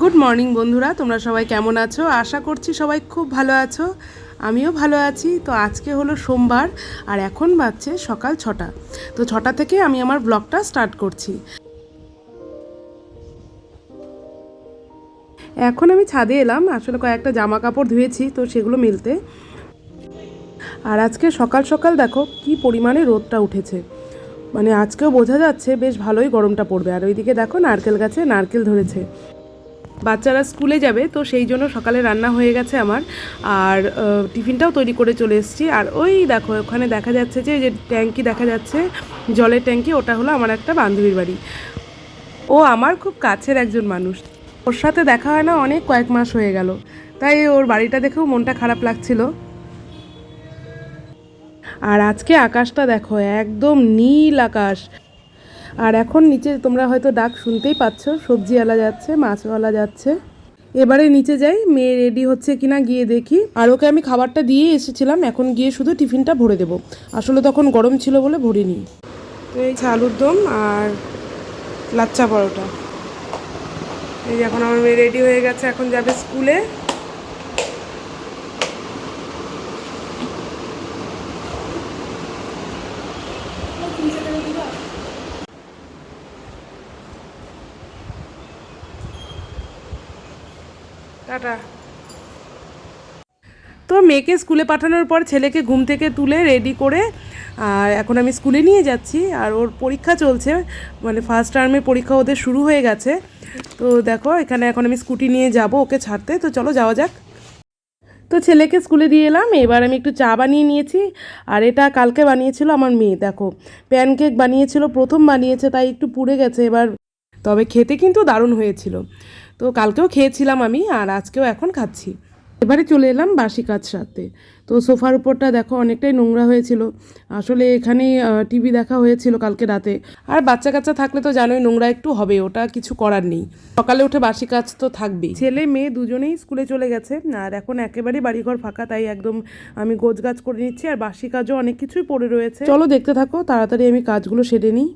Good morning বন্ধুরা। তোমরা সবাই কেমন আছো? আশা করছি সবাই খুব ভালো আছো। আমিও ভালো আছি। তো আজকে হলো সোমবার, আর এখন বাজছে সকাল ছটা। তো ছটা থেকে আমি আমার ব্লগটা স্টার্ট করছি। এখন আমি ছাদে এলাম। আসলে কয়েকটা জামা কাপড় ধুয়েছি, তো সেগুলো মিলতে। আর আজকে সকাল সকাল দেখো কি পরিমাণে রোদটা উঠেছে। মানে আজকেও বোঝা যাচ্ছে বেশ ভালোই গরমটা পড়বে। আর ওইদিকে দেখো নারকেল গাছে নারকেল ধরেছে। বাচ্চারা স্কুলে যাবে, তো সেই জন্য সকালে রান্না হয়ে গেছে আমার। আর টিফিনটাও তৈরি করে চলে এসেছি। আর ওই দেখো, ওখানে দেখা যাচ্ছে যে যে ট্যাঙ্কি দেখা যাচ্ছে, জলের ট্যাঙ্কি, ওটা হলো আমার একটা বান্ধবীর বাড়ি। ও আমার খুব কাছের একজন মানুষ। ওর সাথে দেখা হয় না অনেক, কয়েক মাস হয়ে গেল। তাই ওর বাড়িটা দেখেও মনটা খারাপ লাগছিল। আর আজকে আকাশটা দেখো, একদম নীল আকাশ। আর এখন নিচে তোমরা হয়তো ডাক শুনতেই পাচ্ছ, সবজিওয়ালা যাচ্ছে, মাছওয়ালা যাচ্ছে। এবারে নিচে যাই, মেয়ে রেডি হচ্ছে কিনা গিয়ে দেখি। আর ওকে আমি খাবারটা দিয়ে এসেছিলাম, এখন গিয়ে শুধু টিফিনটা ভরে দেবো। আসলে তখন গরম ছিল বলে ভরিনি। তো এই আলুর দম আর লাচ্চা পরোটা। এই এখন আমার মেয়ে রেডি হয়ে গেছে, এখন যাবে স্কুলে। টাটা। তো মেয়েকে স্কুলে পাঠানোর পর ছেলেকে ঘুম থেকে তুলে রেডি করে, আর এখন আমি স্কুলে নিয়ে যাচ্ছি, আর ওর পরীক্ষা চলছে মানে ফার্স্ট টার্মের পরীক্ষা ওদের শুরু হয়ে গেছে। তো দেখো, এখানে এখন আমি স্কুটি নিয়ে যাব ওকে ছাড়তে, তো চলো যাওয়া যাক। তো ছেলেকে স্কুলে দিয়ে এলাম, এবার আমি একটু চা বানিয়ে নিয়েছি, আর এটা কালকে বানিয়েছিল আমার মেয়ে, দেখো। প্যানকেক বানিয়েছিল, প্রথম বানিয়েছে, তাই একটু পুড়ে গেছে এবার। তবে খেতে কিন্তু দারুণ হয়েছিল। তো কালকেও খেয়েছিলাম আমি, আর আজকেও এখন খাচ্ছি। এবারে চলে এলাম বাসি কাজ সারতে। তো সোফার উপরটা দেখো অনেকটাই নোংরা হয়েছিল। আসলে এখানেই টিভি দেখা হয়েছিল কালকে রাতে। আর বাচ্চা কাচ্চা থাকলে তো জানোই নোংরা একটু হবে, ওটা কিছু করার নেই। সকালে উঠে বাসি কাজ তো থাকবেই। ছেলে মেয়ে দুজনেই স্কুলে চলে গেছে, আর এখন একেবারেই বাড়িঘর ফাঁকা, তাই একদম আমি গোছ গাছ করে নিচ্ছি, আর বাসি কাজও অনেক কিছুই পড়ে রয়েছে। চলো দেখতে থাকো, তাড়াতাড়ি আমি কাজগুলো সেরে নিই।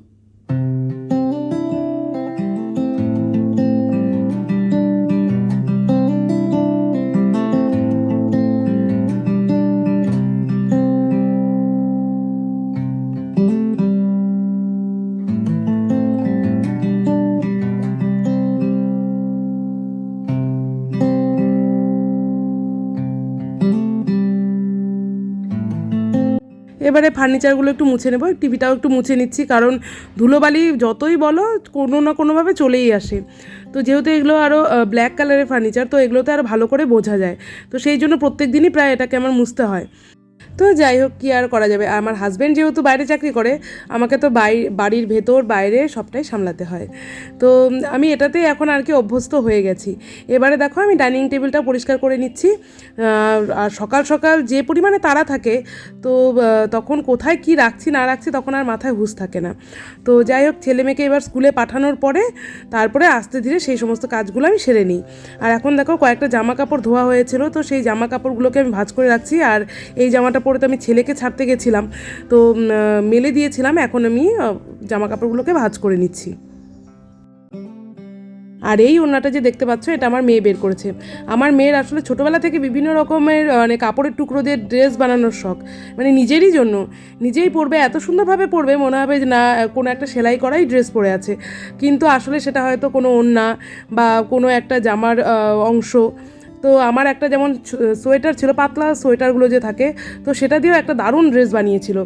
এবারে ফার্নিচারগুলো একটু মুছে নেব টিভিটাও একটু মুছে নিচ্ছি, কারণ ধুলোবালি যতই বলো কোনো না কোনোভাবে চলেই আসে। তো যেহেতু এগুলো আরও ব্ল্যাক কালারের ফার্নিচার তো এগুলোতে আরও ভালো করে বোঝা যায়। তো সেই জন্য প্রত্যেক দিনই প্রায় এটাকে আমার মুছতে হয়। তো যাই হোক, কী আর করা যাবে? আমার হাজব্যান্ড যেহেতু বাইরে চাকরি করে, আমাকে তো বাড়ির ভেতর, বাইরে সবটাই সামলাতে হয়। তো আমি এটাতেই এখন আর কি অভ্যস্ত হয়ে গেছি। এবারে দেখো, আমি ডাইনিং টেবিলটা পরিষ্কার করে নিচ্ছি। আর সকাল সকাল যে পরিমাণে তারা থাকে, তো তখন কোথায় কি রাখছি, না রাখছি তখন আর মাথায় হুঁশ থাকে না। তো যাই হোক, ছেলে মেয়েকে এবার স্কুলে পাঠানোর পরে, তারপরে আস্তে ধীরে সেই সমস্ত কাজগুলো আমি সেরে নিই। আর এখন দেখো, কয়েকটা জামা কাপড় ধোয়া হয়েছিল, তো সেই জামা কাপড়গুলোকে আমি ভাজ করে রাখছি। আর এই জামাটা পরে তো আমি ছেলেকে ছাড়তে গেছিলাম, তো মেলে দিয়েছিলাম, এখন আমি জামা কাপড়গুলোকে ভাজ করে নিচ্ছি। আর এই ওড়নাটা যে দেখতে পাচ্ছ, এটা আমার মেয়ে বের করেছে। আমার মেয়ের আসলে ছোটোবেলা থেকে বিভিন্ন রকমের মানে কাপড়ের টুকরো দিয়ে ড্রেস বানানোর শখ। মানে নিজেরই জন্য, নিজেই পরবে, এত সুন্দরভাবে পরবে, মনে হবে যে না, কোনো একটা সেলাই করাই ড্রেস পরে আছে। কিন্তু আসলে সেটা হয়তো কোনো ওড়না বা কোনো একটা জামার অংশ তো আমার একটা যেমন সোয়েটার ছিল, পাতলা সোয়েটারগুলো যে থাকে, তো সেটা দিয়েও একটা দারুণ ড্রেস বানিয়েছিল।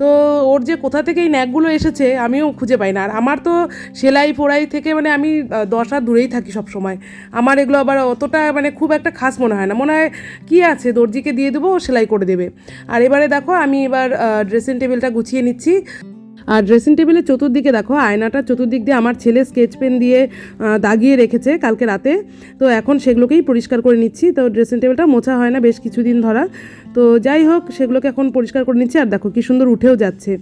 তো ওর যে কোথা থেকে এই ন্যাকগুলো এসেছে আমিও খুঁজে পাই না। আর আমার তো সেলাই ফোড়াই থেকে মানে আমি দশ দূরেই থাকি সব সময় আমার এগুলো আবার অতটা মানে খুব একটা খাস মনে হয় না। মনে হয়, কি আছে? দর্জিকে দিয়ে দেবো, ও সেলাই করে দেবে। আর এবারে দেখো, আমি এবার ড্রেসিং টেবিলটা গুছিয়ে নিচ্ছি। আর ড্রেসিং টেবিলের চতুর্দিকে দেখো, আয়নাটা চতুর্দিক দিয়ে আমার ছেলে স্কেচ পেন দিয়ে দাগিয়ে রেখেছে কালকে রাতে। তো এখন সেগুলোকেই পরিষ্কার করে নিচ্ছি। তো ড্রেসিং টেবিলটা মোছা হয় না বেশ কিছুদিন ধরা। তো যাই হোক, সেগুলোকে এখন পরিষ্কার করে নিচ্ছি। আর দেখো কি সুন্দর উঠেও যাচ্ছে।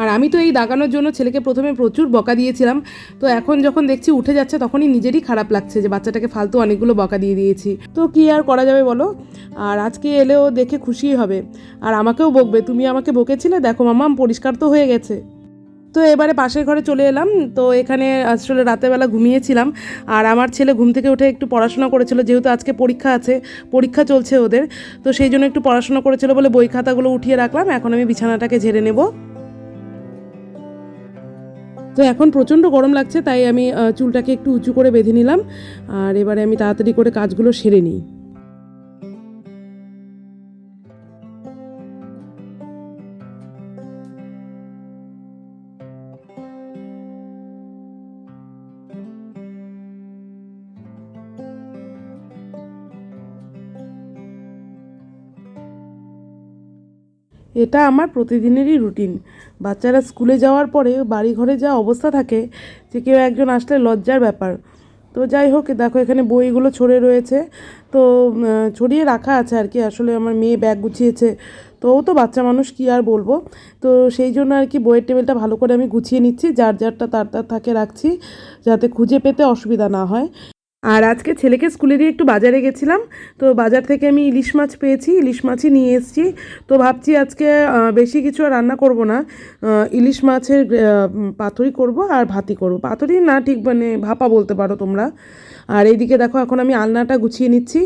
আর আমি তো এই দাগানোর জন্য ছেলেকে প্রথমে প্রচুর বকা দিয়েছিলাম। তো এখন যখন দেখছি উঠে যাচ্ছে, তখনই নিজেরই খারাপ লাগছে যে বাচ্চাটাকে ফালতু অনেকগুলো বকা দিয়ে দিয়েছি। তো কি আর করা যাবে বলো? আর আজকে এলেও দেখে খুশিই হবে। আর আমাকেও বকবে। তুমি আমাকে বকেছিলে? দেখো মামা পরিষ্কার তো হয়ে গেছে। তো এবারে পাশের ঘরে চলে এলাম। তো এখানে আসলে রাতেরবেলা ঘুমিয়েছিলাম। আর আমার ছেলে ঘুম থেকে উঠে একটু পড়াশোনা করেছিল, যেহেতু আজকে পরীক্ষা আছে, পরীক্ষা চলছে ওদের। তো সেই জন্য একটু পড়াশোনা করেছিল বলে বই খাতাগুলো উঠিয়ে রাখলাম। এখন আমি বিছানাটাকে ঝেড়ে নেব। তো এখন প্রচণ্ড গরম লাগছে, তাই আমি চুলটাকে একটু উঁচু করে বেঁধে নিলাম। আর এবারে আমি তাড়াতাড়ি করে কাজগুলো সেরে নিই। এটা আমার প্রতিদিনেরই রুটিন। বাচ্চারা স্কুলে যাওয়ার পরে বাড়ি ঘরে যা অবস্থা থাকে যে কেউ একজন আসলে লজ্জার ব্যাপার। তো যাই হোক, দেখো এখানে বইগুলো ছড়ে রয়েছে। তো ছড়িয়ে রাখা আছে আর কি। আসলে আমার মেয়ে ব্যাগ গুছিয়েছে। তো ও তো বাচ্চা মানুষ, কি আর বলব? তো সেই জন্য আর কি বইয়ের টেবিলটা ভালো করে আমি গুছিয়ে নিচ্ছি। যার যারটা তার তার থাকে রাখছি, যাতে খুঁজে পেতে অসুবিধা না হয়। আর আজকে ছেলেকে স্কুলে দিয়ে একটু বাজারে গেছিলাম, তো বাজার থেকে আমি ইলিশ মাছ পেয়েছি, ইলিশ মাছই নিয়ে এসেছি। তো ভাবছি আজকে বেশি কিছু রান্না করব না ইলিশ মাছের পাতুরি করব আর ভাতি করব। পাতুরি না ঠিক মানে ভাপা বলতে পারো তোমরা। আর এইদিকে দেখো, এখন আমি আলনাটা গুছিয়ে নিচ্ছি।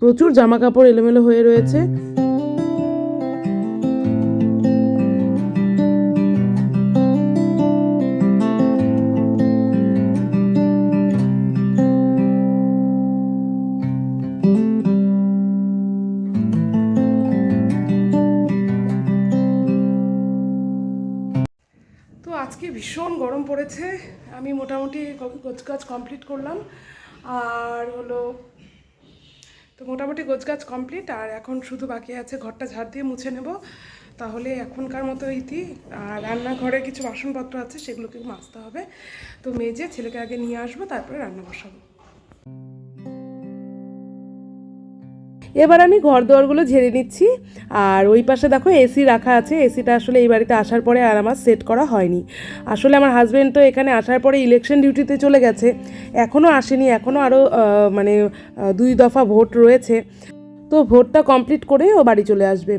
প্রচুর জামা কাপড় এলোমেলো হয়ে রয়েছে। আজকে ভীষণ গরম পড়েছে। আমি মোটামুটি গোছগাছ কমপ্লিট করলাম। আর হলো, তো মোটামুটি গোছগাছ কমপ্লিট আর এখন শুধু বাকি আছে ঘরটা ঝাড় দিয়ে মুছে নেব। তাহলে এখনকার মতো ইতি আর রান্নাঘরে কিছু বাসনপত্র আছে সেগুলোকে মাজতে হবে। তো মেজে ছেলেকে আগে নিয়ে আসব, তারপরে রান্না বসাবো। এবার আমি ঘর দোয়ারগুলো ঝেড়ে নিচ্ছি। আর ওই পাশে দেখো এসি রাখা আছে। এসিটা আসলে এই বাড়িতে আসার পরে আর আমার সেট করা হয়নি। আসলে আমার হাজব্যান্ড তো এখানে আসার পরে ইলেকশন ডিউটিতে চলে গেছে। এখনও আসেনি এখনও আরও মানে দুই দফা ভোট রয়েছে। তো ভোটটা কমপ্লিট করে ও বাড়ি চলে আসবে।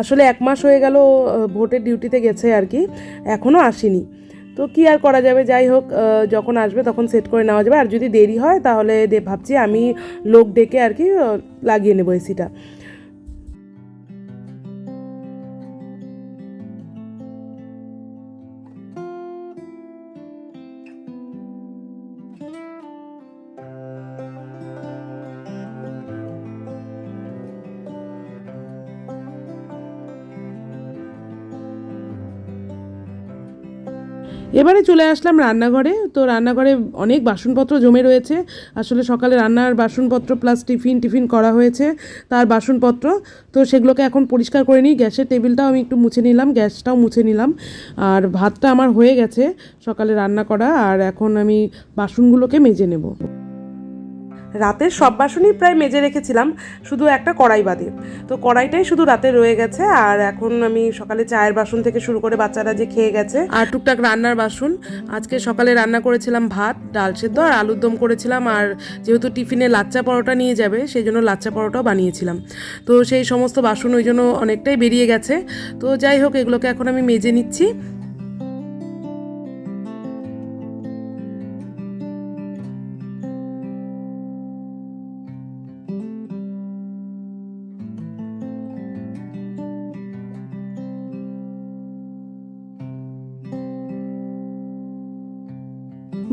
আসলে এক মাস হয়ে গেল ভোটের ডিউটিতে গেছে আর কি। এখনও আসেনি। তো কি আর করা যাবে? যাই হোক যখন আসবে তখন সেট করে নেওয়া যাবে। আর যদি দেরি হয়, তাহলে ভাবছি আমি লোক ডেকে আর কি লাগিয়ে নেব এসিটা এবারে চলে আসলাম রান্নাঘরে। তো রান্নাঘরে অনেক বাসনপত্র জমে রয়েছে। আসলে সকালে রান্নার বাসনপত্র প্লাস টিফিন টিফিন করা হয়েছে তার বাসনপত্র। তো সেগুলোকে এখন পরিষ্কার করে নিই। গ্যাসের টেবিলটাও আমি একটু মুছে নিলাম, গ্যাসটাও মুছে নিলাম। আর ভাতটা আমার হয়ে গেছে সকালে রান্না করা। আর এখন আমি বাসনগুলোকে মেজে নেব। রাতের সব বাসনই প্রায় মেজে রেখেছিলাম, শুধু একটা কড়াই বাদে। তো কড়াইটাই শুধু রাতে রয়ে গেছে, আর এখন আমি সকালে চায়ের বাসন থেকে শুরু করে বাচ্চারা যে খেয়ে গেছে। আর টুকটাক রান্নার বাসন। আজকে সকালে রান্না করেছিলাম ভাত, ডাল সেদ্ধ আর আলুর দম করেছিলাম, আর যেহেতু টিফিনে লাচ্চা পরোটা নিয়ে যাবে সেই জন্য লাচ্চা পরোটাও বানিয়েছিলাম। তো সেই সমস্ত বাসন ওই জন্য অনেকটাই বেরিয়ে গেছে। তো যাই হোক, এগুলোকে এখন আমি মেজে নিচ্ছি।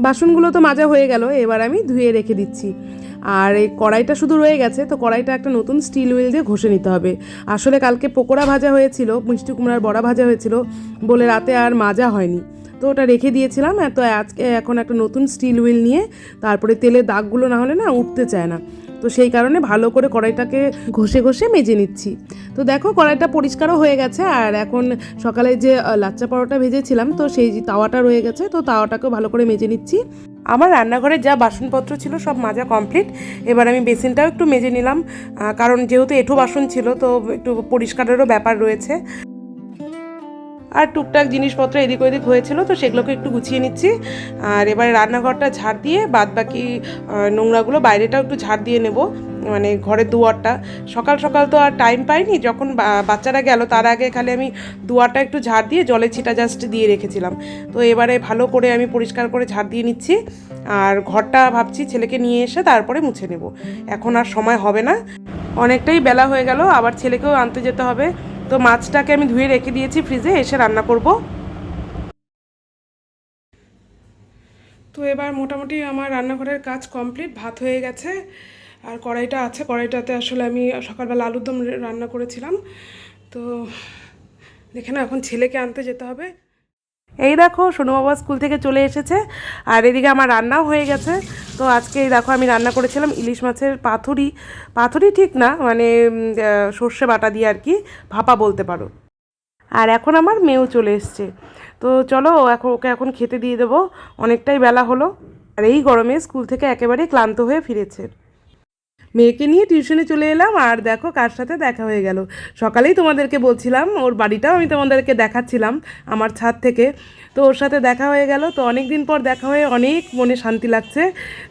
বাসনগুলো তো মাজা হয়ে গেল, এবার আমি ধুয়ে রেখে দিচ্ছি। আর এই কড়াইটা শুধু রয়ে গেছে, তো কড়াইটা একটা নতুন স্টিল উইল দিয়ে ঘষে নিতে হবে। আসলে কালকে পকোড়া ভাজা হয়েছিল, মিষ্টি কুমড়ার বড়া ভাজা হয়েছিল বলে রাতে আর মাজা হয়নি। তো ওটা রেখে দিয়েছিলাম তো আজকে এখন একটা নতুন স্টিল উইল নিয়ে তারপরে তেলের দাগগুলো না হলে না উঠতে চায় না। তো সেই কারণে ভালো করে কড়াইটাকে ঘষে ঘষে মেজে নিচ্ছি। তো দেখো কড়াইটা পরিষ্কারও হয়ে গেছে আর এখন সকালে যে লাচ্চা পরোটা ভেজেছিলাম, তো সেই তাওয়াটা রয়ে গেছে, তো তাওয়াটাকেও ভালো করে মেজে নিচ্ছি। আমার রান্নাঘরে যা বাসনপত্র ছিল সব মাজা কমপ্লিট। এবার আমি বেসিনটাও একটু মেজে নিলাম কারণ যেহেতু এঁঠো বাসন ছিল, তো একটু পরিষ্কারেরও ব্যাপার রয়েছে। আর টুকটাক জিনিসপত্র এদিক ওদিক হয়েছিল, তো সেগুলোকে একটু গুছিয়ে নিচ্ছি। আর এবারে রান্নাঘরটা ঝাড় দিয়ে বাদ বাকি নোংরাগুলো বাইরেটাও একটু ঝাড় দিয়ে নেব মানে ঘরের দুয়ারটা। সকাল সকাল তো আর টাইম পাইনি, যখন বাচ্চারা গেল তার আগে খালি আমি দুয়ারটা একটু ঝাড় দিয়ে জলে ছিটা জাস্ট দিয়ে রেখেছিলাম। তো এবারে ভালো করে আমি পরিষ্কার করে ঝাড় দিয়ে নিচ্ছি, আর ঘরটা ভাবছি ছেলেকে নিয়ে এসে তারপরে মুছে নেব। এখন আর সময় হবে না। অনেকটাই বেলা হয়ে গেল, আবার ছেলেকেও আনতে যেতে হবে। তো মাছটাকে আমি ধুয়ে রেখে দিয়েছি ফ্রিজে, এসে রান্না করব। তো এবার মোটামুটি আমার রান্নাঘরের কাজ কমপ্লিট, ভাত হয়ে গেছে। আর কড়াইটা আছে, কড়াইটাতে আসলে আমি সকালবেলা আলুর দম রান্না করেছিলাম। তো দেখে না এখন ছেলেকে আনতে যেতে হবে। এই দেখো, সোনু বাবা স্কুল থেকে চলে এসেছে। আর এদিকে আমার রান্নাও হয়ে গেছে। তো আজকে এই দেখো, আমি রান্না করেছিলাম ইলিশ মাছের পাথুরি। পাথুরি ঠিক না মানে সর্ষে বাটা দিয়ে আর কি, ভাপা বলতে পারো। আর এখন আমার মেয়েও চলে এসছে। তো চলো এখন ওকে এখন খেতে দিয়ে দেবো। অনেকটাই বেলা হলো। আর এই গরমে স্কুল থেকে একেবারে ক্লান্ত হয়ে ফিরেছে। মেয়েকে নিয়ে টিউশনে চলে এলাম আর দেখো কার সাথে দেখা হয়ে গেল। সকালেই তোমাদেরকে বলছিলাম, ওর বাড়িটাও আমি তোমাদেরকে দেখাচ্ছিলাম আমার ছাদ থেকে। তো ওর সাথে দেখা হয়ে গেল। তো অনেক দিন পর দেখা হয়ে অনেক মনে শান্তি লাগছে।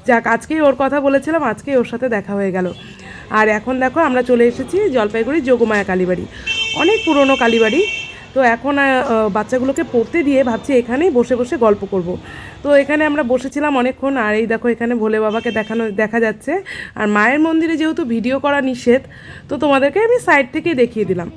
যাক, আজকেই ওর কথা বলেছিলাম, আজকেই ওর সাথে দেখা হয়ে গেল। আর এখন দেখো আমরা চলে এসেছি জলপাইগুড়ি যোগমায়া কালীবাড়ি। অনেক পুরনো কালীবাড়ি। তো এখন বাচ্চাগুলোকে পড়তে দিয়ে ভাবছি এখানেই বসে বসে গল্প করব। তো এখানে আমরা বসেছিলাম অনেকক্ষণ, আর এই দেখো এখানে ভোলে বাবাকে দেখানো, দেখা যাচ্ছে। আর মায়ের মন্দিরে যেহেতু ভিডিও করা নিষেধ, তো তোমাদেরকে আমি সাইড থেকে দেখিয়ে দিলাম।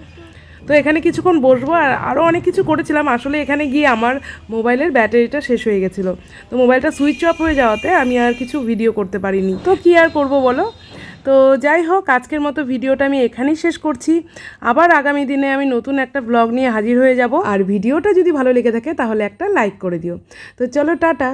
তো এখানে কিছুক্ষণ বসবো, আর আরও অনেক কিছু করেছিলাম। আসলে এখানে গিয়ে আমার মোবাইলের ব্যাটারিটা শেষ হয়ে গেছিল। তো মোবাইলটা সুইচ অফ হয়ে যাওয়াতে আমি আর কিছু ভিডিও করতে পারিনি। তো কি আর করব বলো? তো যাই হোক, আজকের মতো ভিডিওটা আমি এখানেই শেষ করছি। আবার আগামী দিনে আমি নতুন একটা ব্লগ নিয়ে হাজির হয়ে যাব। আর ভিডিওটা যদি ভালো লেগে থাকে, তাহলে একটা লাইক করে দিও। তো চলো, টাটা।